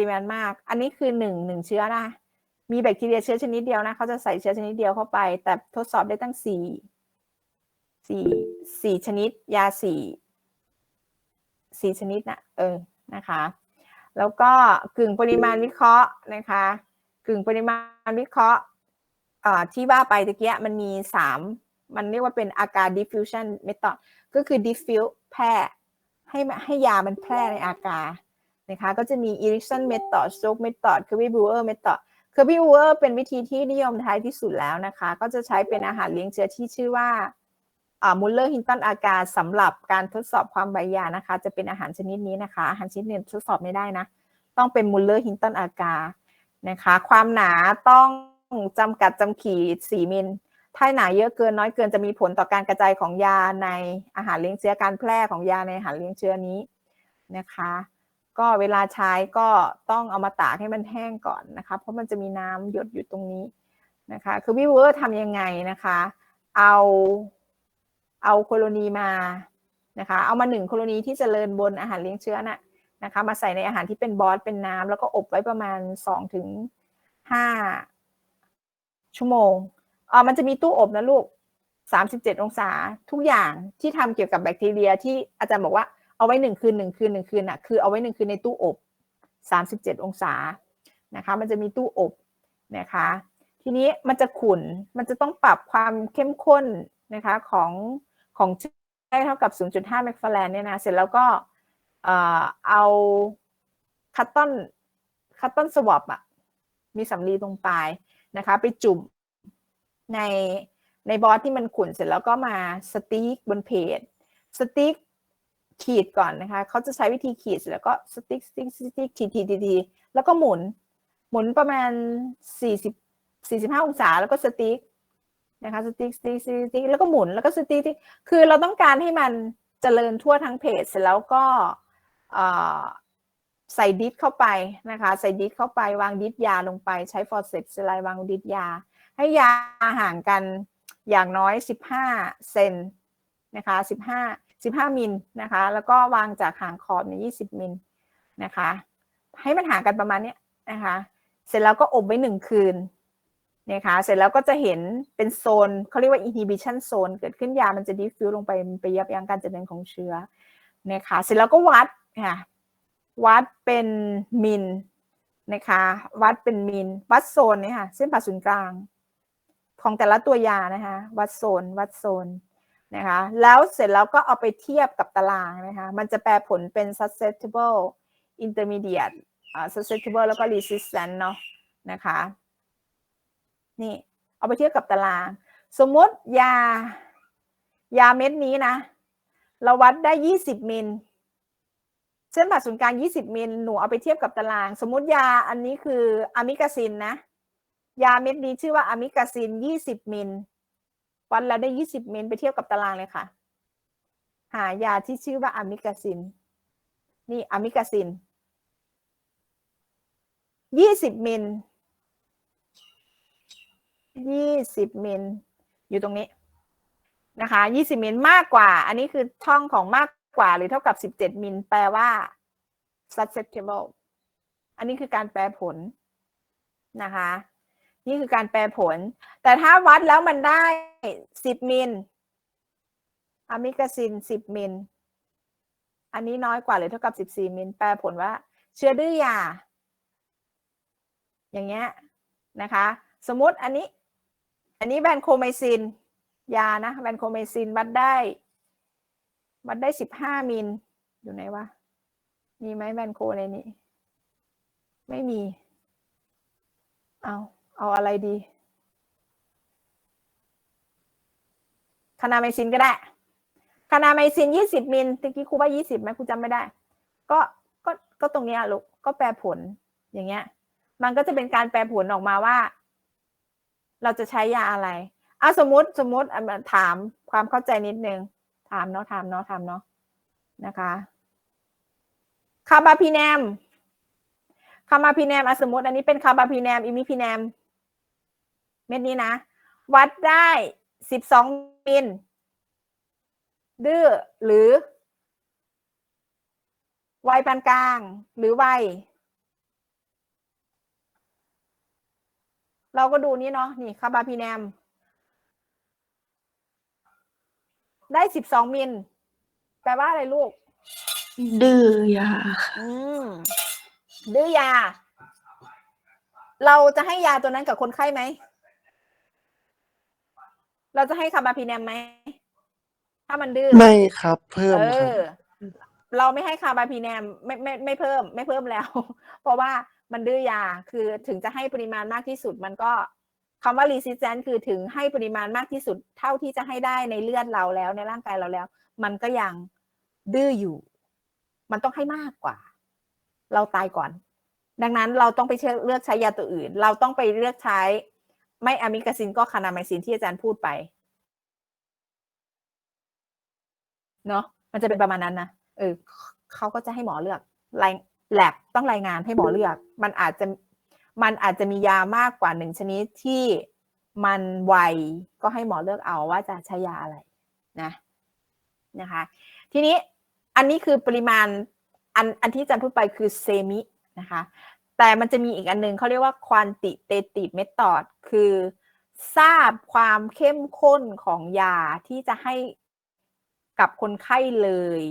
ริมาณมาก อันนี้คือหนึ่งหนึ่งเชื้อนะ มีแบคทีเรียเชื้อชนิดเดียวนะเขาจะใส่เชื้อชนิดเดียวเข้าไป แต่ทดสอบได้ตั้งสี่สี่สี่ชนิด ยาสี่สี่ชนิดนะเออนะคะ แล้วก็กึ่งปริมาณวิเคราะห์นะคะ กึ่งปริมาณวิเคราะห์ที่ว่าไปตะเกียมันมีสามมันเรียกว่าเป็นอาการ diffusion method ก็คือ diffuse แพร่ให้ให้ยามันแพร่ในอากาศ นะคะก็จะมี Erickson method Stroke method Kirby Brewer method Kirby Brewer เป็นวิธีที่นิยมท้ายที่สุดแล้วนะคะ ก็จะใช้เป็นอาหารเลี้ยงเชื้อที่ชื่อว่ามุลเลอร์ฮินตันอากาสำหรับการทดสอบความใบยานะคะ จะเป็นอาหารชนิดนี้นะคะ อาหารชนิดนี้ทดสอบไม่ได้นะ ต้องเป็นมุลเลอร์ฮินตันอากานะคะ ความหนาต้องจำกัดจำขีด 4 มิลถ้าหนาเยอะเกินน้อยเกินจะมีผลต่อการกระจายของยาในอาหารเลี้ยงเชื้อการแพร่ของยาในอาหารเลี้ยงเชื้อนี้นะคะ ก็เวลาใช้ก็ต้องเอามาตากให้มันแห้งก่อนนะคะ เพราะมันจะมีน้ำหยดอยู่ตรงนี้นะคะ คือวิเวอร์ทำยังไงนะคะ เอาเอาโคโลนีมานะคะ เอามาหนึ่งโคโลนีที่จเจริญบนอาหารเลี้ยงเชื้อน่ะนะคะ มาใส่ในอาหารที่เป็นบอสเป็นน้ำแล้วก็อบไว้ประมาณสองถึงห้าชั่วโมงอ่ามันจะมีตู้อบนะลูกสามสิบเจ็ดองศาทุกอย่างที่ทำเกี่ยวกับแบคทีเรียที่อาจารย์บอกว่า เอาไว้หนึ่งคืนหนึ่งคืนหนึ่งคืนอะคือเอาไว้หนึ่งคืนในตู้อบสามสิบเจ็ดองศานะคะ มันจะมีตู้อบนะคะ ทีนี้มันจะขุ่นมันจะต้องปรับความเข้มข้นนะคะของของได้เท่ากับ 0.5แมกฟาแลนเนี่ยนะ เสร็จแล้วก็เอาคัตตอนคัตตอนสวอปอะมีสำลีตรงปลายนะคะ ไปจุ่มในในบอสที่มันขุ่นเสร็จแล้วก็มาสติ๊กบนเพจสติ๊ก ขีดก่อนนะคะ เขาจะใช้วิธีขีดแล้วก็สติ๊กสติ๊กสติ๊กขีดขีดทีแล้วก็หมุน หมุนประมาณ 40 45 องศาแล้วก็สติ๊กนะคะสติ๊กสติ๊กสติ๊กแล้วก็หมุนแล้วก็สติ๊กคือเราต้องการให้มันเจริญทั่วทั้งเพจเสร็จแล้วก็ใส่ดิสเข้าไปนะคะ ใส่ดิสเข้าไปวางดิสยาลงไปใช้ฟอร์เซปสไลด์วางดิสยา ให้ยาห่างกันอย่างน้อย 15 เซนนะคะ 15 15 มิลนะคะ แล้วก็วางจากหางขอบเนี่ย20 มิลนะคะ ให้มันห่างกันประมาณนี้นะคะ เสร็จแล้วก็อบไว้หนึ่งคืนนะคะ เสร็จแล้วก็จะเห็นเป็นโซนเขาเรียกว่า inhibition zone เกิดขึ้นยามันจะดิฟฟิวลงไปไปยับยั้งการเจริญของเชื้อนะคะ เสร็จแล้วก็วัดค่ะวัดเป็นมิลนะคะ วัดเป็นมิลวัดโซนนี่ค่ะ เส้นผ่าศูนย์กลาง ของแต่ละตัวยานะคะ วัดโซน วัดโซน นะคะแล้วเสร็จแล้วก็เอาไปเทียบกับตารางนะคะมันจะแปลผลเป็น susceptible intermediate susceptible แล้วก็ resistant เนาะนะคะนี่เอาไปเทียบกับตาราง สมมติยายาเม็ดนี้นะ เราวัดได้ 20 มิลเส้นผ่าศูนย์กลาง 20 มิลหนูเอาไปเทียบกับตาราง สมมติยาอันนี้คืออะมิกาซินนะ ยาเม็ดนี้ชื่อว่าอะมิกาซิน 20 มิล วัดแล้วได้ 20มิลไปเทียบกับตารางเลยค่ะ หายาที่ชื่อว่าอะมิกาซิน นี่อะมิกาซิน 20 มิลยี่สิบมิล อยู่ตรงนี้นะคะยี่สิบมิลมากกว่า อันนี้คือช่องของมากกว่าหรือเท่ากับสิบเจ็ดมิล แปลว่า susceptible อันนี้คือการแปลผลนะคะ นี่คือการแปลผล แต่ถ้าวัดแล้วมันได้สิบมิลอะมิกาซินสิบมิล อันนี้น้อยกว่าหรือเท่ากับสิบสี่มิล แปลผลว่า เชื้อดื้อยา อย่างเงี้ยนะคะ สมมติอันนี้ อันนี้แบนโคไมซิน ยานะ แบนโคไมซินวัดได้ วัดได้สิบห้ามิล อยู่ไหนวะ มีไหมแบนโคในนี้ ไม่มี เอา เอาอะไรดีคานาไมซินก็ได้คานาไมซินยี่สิบมิลตะกี้ครูว่ายี่สิบไหมครูจำไม่ได้ ก็ก็ก็ตรงนี้ลูกก็แปลผลอย่างเงี้ย มันก็จะเป็นการแปลผลออกมาว่า เราจะใช้ยาอะไรอะสมมติสมมติถามความเข้าใจนิดนึง ถามเนาะถามเนาะถามเนาะนะคะคาบาพีแนมคาบาพีแนมอสมมติอันนี้เป็นคาบาพีแนมอิมิพีแนม เม็ดนี้นะ วัดได้สิบสองมิลดื้อหรือ วัยปานกลาง หรือวัยเราก็ดูนี้เนาะนี่คาบาพีแนม ได้สิบสองมิลแปลว่าอะไรลูก ดื้อยาอดื้อยา เราจะให้ยาตัวนั้นกับคนไข้ไหม เราจะให้คาบาพีแนมไหม ถ้ามันดื้อไม่ครับเพิ่มเอครับอ เราไม่ให้คาบาพีแนมไม่ไม่ไม่เพิ่ม ไม่เพิ่มแล้ว เพราะว่ามันดื้อยาคือถึงจะให้ปริมาณมากที่สุด มันก็คำว่า resistant คือถึงให้ปริมาณมากที่สุด เท่าที่จะให้ได้ในเลือดเราแล้วในร่างกายเราแล้ว มันก็ยังดื้ออยู่ มันต้องให้มากกว่า เราตายก่อน ดังนั้นเราต้องไปเชื่อเลือกใช้ยาตัวอื่น เราต้องไปเลือกใช้ ไม่อะมิกาซินก็คานาไมซินที่อาจารย์พูดไป เนาะมันจะเป็นประมาณนั้นนะเออเขาก็จะให้หมอเลือกรายแลบต้องรายงานให้หมอเลือก มันอาจจะมันอาจจะมียามากกว่าหนึ่งชนิดที่มันไวก็ให้หมอเลือกเอาว่าจะใช้ยาอะไรนะนะคะ ทีนี้อันนี้คือปริมาณอันอันที่อาจารย์พูดไปคือเซมินะคะ แต่มันจะมีอีกอันหนึงเขาเรียกว่า quantitative method คือทราบความเข้มข้นของยาที่จะให้กับคนไข้เลย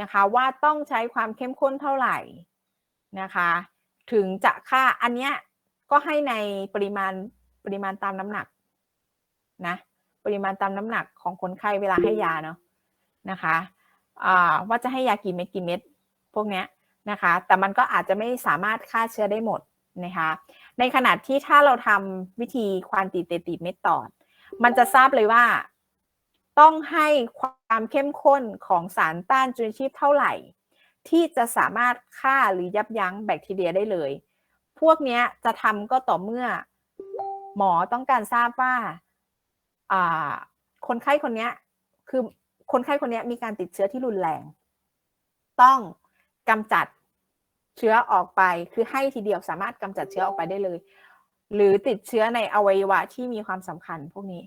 นะคะ ว่าต้องใช้ความเข้มข้นเท่าไหร่นะคะ ถึงจะค่าอันเนี้ยก็ให้ในปริมาณปริมาณตามน้ำหนักนะปริมาณตามน้ำหนักของคนไข้เวลาให้ยาเนาะนะคะอ่าว่าจะให้ยากี่เม็ดกี่เม็ดพวกเนี้ย นะคะ แต่มันก็อาจจะไม่สามารถฆ่าเชื้อได้หมดนะคะ ในขณะที่ถ้าเราทำวิธี quantitative method มันจะทราบเลยว่า ต้องให้ความเข้มข้นของสารต้านจุลชีพเท่าไหร่ ที่จะสามารถฆ่าหรือยับยั้งแบคทีเรียได้เลย พวกนี้จะทำก็ต่อเมื่อหมอต้องการทราบว่าคนไข้คนนี้คือคนไข้คนนี้มีการติดเชื้อที่รุนแรง ต้อง กำจัดเชื้อออกไป คือให้ทีเดียวสามารถกำจัดเชื้อออกไปได้เลย หรือติดเชื้อในอวัยวะที่มีความสำคัญพวกนี้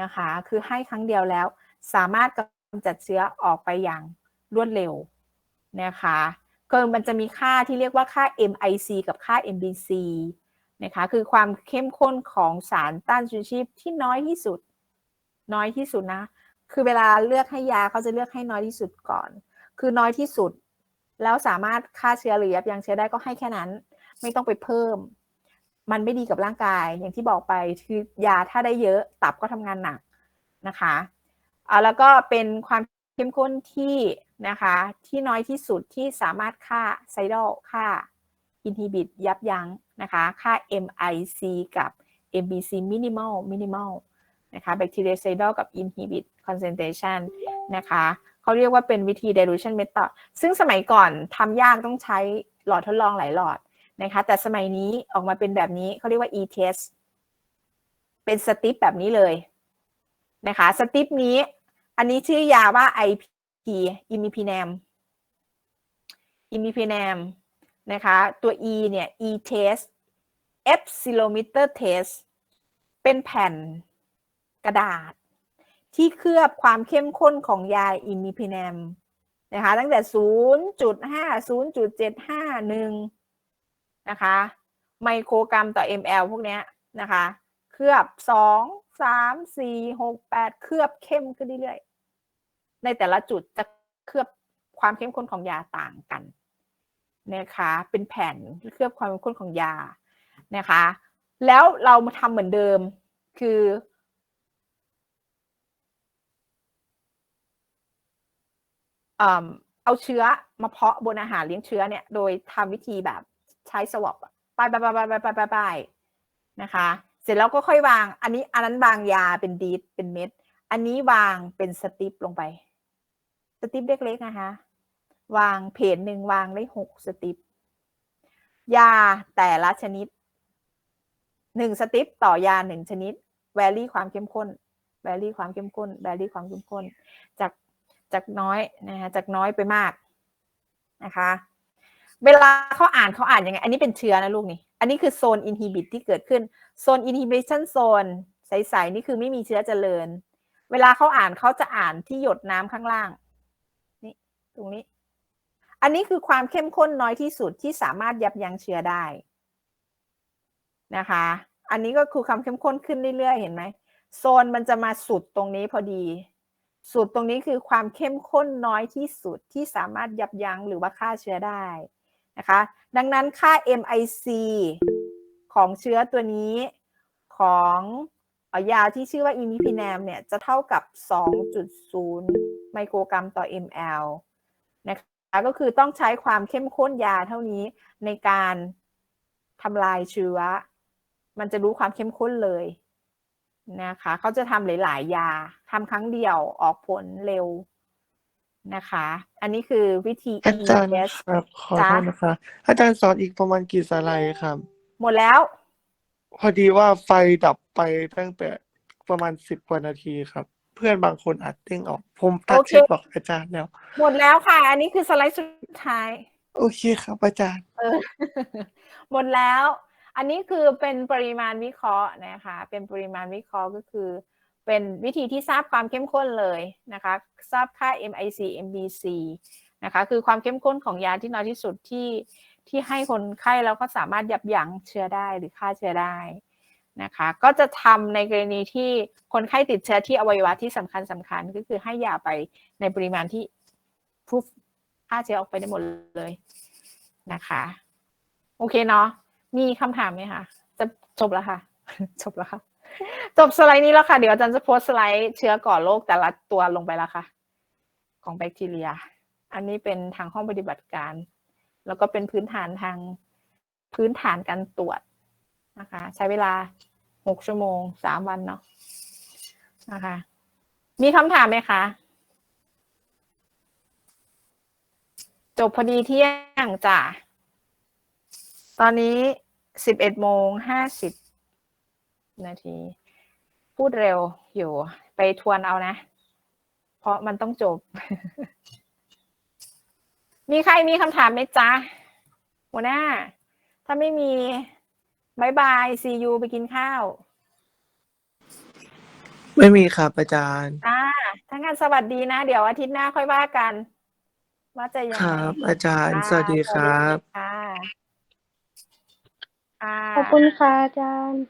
นะคะ คือให้ครั้งเดียวแล้ว สามารถกำจัดเชื้อออกไปอย่างรวดเร็วนะคะก็มันจะมีค่าที่เรียกว่าค่า MIC กับค่า MBC นะคะคือความเข้มข้นของสารต้านจุลชีพที่น้อยที่สุด น้อยที่สุดนะ คือเวลาเลือกให้ยาเขาจะเลือกให้น้อยที่สุดก่อน คือน้อยที่สุด แล้วสามารถฆ่าเชื้อหรือยับยั้งเชื้อได้ก็ให้แค่นั้น ไม่ต้องไปเพิ่ม มันไม่ดีกับร่างกายอย่างที่บอกไปคือยาถ้าได้เยอะตับก็ทำงานหนักนะคะอ่าแล้วก็เป็นความเข้มข้นที่นะคะที่น้อยที่สุดที่สามารถฆ่าไซดอลฆ่าอินฮิบิตยับยั้งนะคะค่า MIC กับ MBC minimal minimal นะคะแบคทีเรียไซดอลกับ inhibit concentration นะคะ เขาเรียกว่าเป็นวิธี dilution method ซึ่งสมัยก่อนทำยากต้องใช้หลอดทดลองหลายหลอดนะคะ แต่สมัยนี้ออกมาเป็นแบบนี้เขาเรียกว่า e-test เป็นสติปแบบนี้เลยนะคะสติปนี้อันนี้ชื่อยาว่า IP imipinam imipinam นะคะ ตัว e เนี่ย e test epsilometer test เป็นแผ่นกระดาษ ที่เคลือบความเข้มข้นของยาอิมิพิแนมนะคะตั้งแต่ 0.5 0.751 นะคะ ไมโครกรัมต่อ ml พวกเนี้ยนะคะ เคลือบ 2 3 4 6 8 เคลือบเข้มขึ้นเรื่อยๆ ในแต่ละจุดจะเคลือบความเข้มข้นของยาต่างกันนะคะ เป็นแผ่นเคลือบความเข้มข้นของยานะคะ แล้วเรามาทำเหมือนเดิมคือ เอาเชื้อมาเพาะบนอาหารเลี้ยงเชื้อเนี่ย โดยทำวิธีแบบใช้สวอปไปไปไปไปไปไปไปนะคะ เสร็จแล้วก็ค่อยวาง อันนี้อันนั้นวางยาเป็นดีดเป็นเม็ด อันนี้วางเป็นสติปลงไป สติปเล็กๆนะคะ วางเพจหนึ่งวางได้หกสติปยาแต่ละชนิดหนึ่งสติปต่อยาหนึ่งชนิด แวลี่ความเข้มข้น แวลี่ความเข้มข้น แวลี่ความเข้มข้น จาก จากน้อยนะคะจากน้อยไปมากนะคะ เวลาเขาอ่านเขาอ่านยังไง อันนี้เป็นเชื้อนะลูกนี่ อันนี้คือโซนอินฮิบิตที่เกิดขึ้น โซนอินฮิบิชันโซนใสๆนี่คือไม่มีเชื้อเจริญ เวลาเขาอ่านเขาจะอ่านที่หยดน้ำข้างล่าง นี่ตรงนี้ อันนี้คือความเข้มข้นน้อยที่สุดที่สามารถยับยั้งเชื้อได้นะคะ อันนี้ก็คือความเข้มข้นขึ้นเรื่อยๆ เห็นไหม โซนมันจะมาสุดตรงนี้พอดี สุดตรงนี้คือความเข้มข้นน้อยที่สุดที่สามารถยับยั้งหรือว่าฆ่าเชื้อได้นะคะ ดังนั้นค่า MIC ของเชื้อตัวนี้ของยาที่ชื่อว่าอิมิพิแนมเนี่ยจะเท่ากับ 2.0 ไมโครกรัมต่อ ml นะคะก็คือต้องใช้ความเข้มข้นยาเท่านี้ในการทำลายเชื้อ มันจะรู้ความเข้มข้นเลย นะคะเขาจะทำหลาย ๆ ยาทำครั้งเดียวออกผลเร็วนะคะ อันนี้คือวิธี อาจารย์ ES ครับ ขอจ๊ะโทษนะคะ อาจารย์สอนอีกประมาณกี่สไลด์ครับ หมดแล้ว พอดีว่าไฟดับไปตั้งแต่ประมาณสิบกว่านาทีครับ เพื่อนบางคนอาจเด้งออก ผมทักโอเค เช็คบอกอาจารย์แล้ว หมดแล้วค่ะ อันนี้คือสไลด์สุดท้าย โอเคครับอาจารย์ เออ หมดแล้ว อันนี้คือเป็นปริมาณวิเคราะห์นะคะ เป็นปริมาณวิเคราะห์ก็คือ เป็นวิธีที่ทราบความเข้มข้นเลยนะคะ ทราบค่า MIC MBC นะคะ คือความเข้มข้นของยาที่น้อยที่สุดที่ที่ให้คนไข้แล้วก็สามารถยับยั้งเชื้อได้หรือฆ่าเชื้อได้นะคะ ก็จะทำในกรณีที่คนไข้ติดเชื้อที่อวัยวะที่สำคัญสำคัญก็คือให้ยาไปในปริมาณที่ผู้ฆ่าเชื้อออกไปได้หมดเลยนะคะ โอเคเนาะ มีคำถามไหมคะ จะจบแล้วค่ะ จบแล้วค่ะ จบสไลด์นี้แล้วค่ะ เดี๋ยวอาจารย์จะโพสสไลด์เชื้อก่อโรคแต่ละตัวลงไปแล้วค่ะ ของแบคทีเรีย อันนี้เป็นทางห้องปฏิบัติการ แล้วก็เป็นพื้นฐานทางพื้นฐานการตรวจนะคะ ใช้เวลาหกชั่วโมงสามวันเนาะนะคะ มีคำถามไหมคะจบพอดีเที่ยงจ้ะ ตอนนี้สิบเอ็ดโมงห้าสิบนาที พูดเร็วอยู่ไปทวนเอานะ เพราะมันต้องจบ มีใครมีคำถามไหมจ๊ะหัวหน้า ถ้าไม่มีบายบายซียูไปกินข้าว ไม่มีครับอาจารย์อ่าทั้างนั้นสวัสดีนะ เดี๋ยวอาทิตย์หน้าค่อยว่ากัน ว่าจะยังคไงรับ อาจารย์อ่าสวัสดีครับ ค่ะ อ่า ขอบคุณค่ะอาจารย์